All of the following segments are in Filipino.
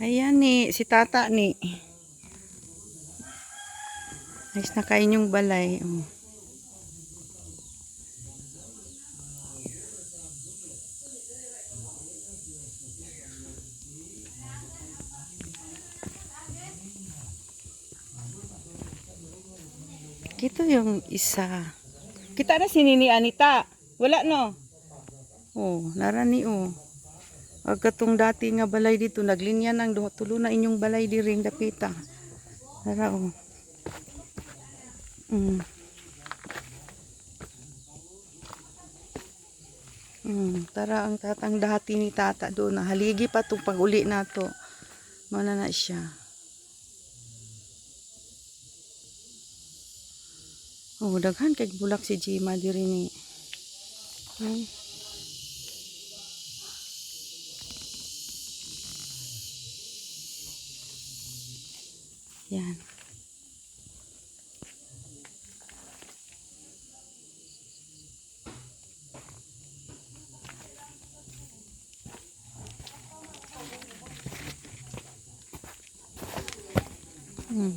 Ayan ni, si tata ni. Ayos na kain yung balay. Oh. Ito yung isa. Kita na si Nini Anita. Wala no? Oh, narani oh. Agkatong dati nga balay dito, naglinya ng duha tulo na inyong balay di ring dapita. Tara oh. Mm. Mm, tara ang tatang dati ni tata doon. Haligi pa itong pag-uli na to. Mana na siya. Oh, daghan kay bulak si Jima diri ni. Ay. Yan. Hmm.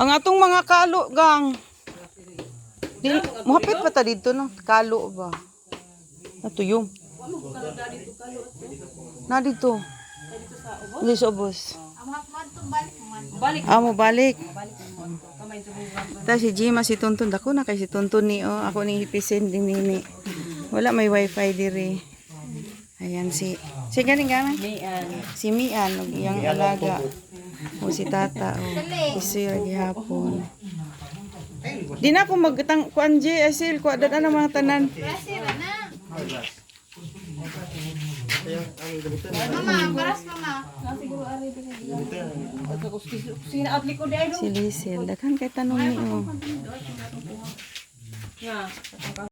Ang atong mga kalo gang. Di, muhapit pa ta dito no? Kalo ba? Ato yung. Na dito. Hindi sa ubos. Balik. Ah, mo balik. Kamay sa Ta si Jima si Tuntun dako na kay si Tuntun ni oh ako ni hipisin din nini. Wala may wifi diri. Ayan si si ganing gaman. Mayan. Si Mian ug iyang alaga. O si Tata o isir gihapon. Di na ako magtang kuan J asil ko ada na mga tanan. Sina at likod ay Si Lizel daghan kay tanong ni. Nga.